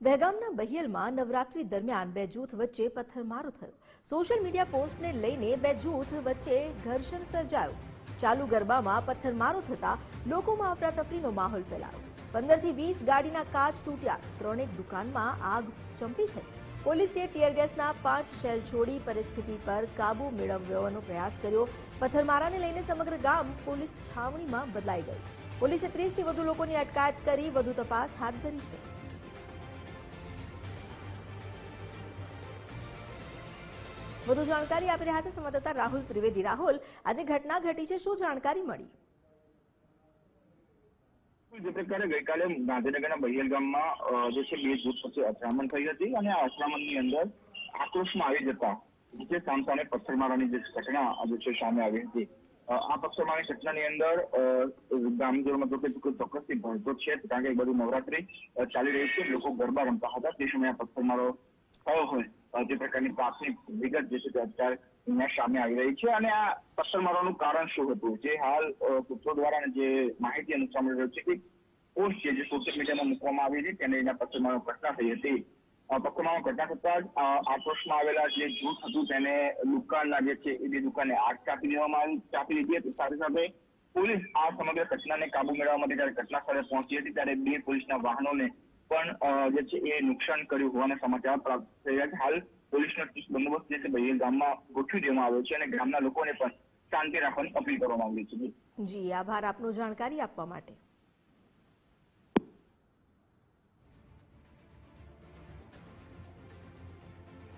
દહેગામના બહિયલમાં નવરાત્રી દરમિયાન બે જૂથ વચ્ચે પથ્થરમારો થયો. સોશિયલ મીડિયા પોસ્ટને લઈને બે જૂથ વચ્ચે ઘર્ષણ સર્જાયું. ચાલુ ગરબામાં પથ્થરમારો થતા લોકોમાં અફરાતફરીનો માહોલ ફેલાયો. પંદરથી વીસ ગાડીના કાચ તૂટ્યા. ત્રણેક દુકાનમાં આગ ચંપી થઈ. પોલીસે ટીયર ગેસના પાંચ શેલ છોડી પરિસ્થિતિ પર કાબુ મેળવવાનો પ્રયાસ કર્યો. પથ્થરમારાને લઈને સમગ્ર ગામ પોલીસ છાવણીમાં બદલાઈ ગયું. પોલીસે ત્રીસથી વધુ લોકોની અટકાયત કરી વધુ તપાસ હાથ ધરી છે. વધુ જાણકારી આપી રહ્યા છે સંવાદદાતા રાહુલ ત્રિવેદી. રાહુલ, આજે ઘટના ઘટી છે, શું જાણકારી મળી? જે પ્રકારે ગઈકાલે ગાંધીનગરના બહિયલ ગામમાં જે છે, બે જૂથ વચ્ચે અથડામણ થઈ હતી અને આ અથડામણની અંદર આક્રોશમાં આવી જતા જે સામસામે પથ્થરમારાની જે ઘટના જે છે, સામે આવી હતી. આ પથ્થરમારાની ઘટનાની અંદર જો કે ચોક્કસથી ભણતો છે, કારણ કે બધું નવરાત્રી ચાલી રહી છે, લોકો ગરબા રમતા હતા, તે સમયે આ પથ્થરમારો થયો હોય. જે પ્રકારની પ્રાથમિક વિગત જે છે તે અત્યારે સામે આવી રહી છે અને આ પથ્થરમારાનું કારણ શું હતું? જે હાલ સૂત્રો દ્વારા જે માહિતી અનુસાર મળી રહ્યું છે કે પોસ્ટ છે જે સોશિયલ મીડિયામાં મૂકવામાં આવી હતી, તેને એના પથ્થરમારો ઘટના થઈ હતી. પથ્થરમારો ઘટના થતા જ આક્રોશમાં આવેલા જે જૂથ હતું તેને દુકાનના જે છે એ બે દુકાને આગ ચાપી દેવામાં આવી, ચાપી લીધી હતી. સાથે સાથે પોલીસ આ સમગ્ર ઘટનાને કાબુ મેળવવા માટે જ્યારે ઘટના સ્થળે પહોંચી હતી, ત્યારે બે પોલીસના વાહનોને પણ જે છે એ નુકસાન કર્યું હોવાના સમાચાર પ્રાપ્ત થઈ રહ્યા છે. હાલ પોલીસનો બંદોબસ્ત જે છે ભાઈ ગામમાં ગોઠવી દેવામાં આવ્યો છે અને ગામના લોકોને પણ શાંતિ રાખવાની અપીલ કરવામાં આવી છે. જી, આભાર. આપનો જાણકારી આપવા માટે.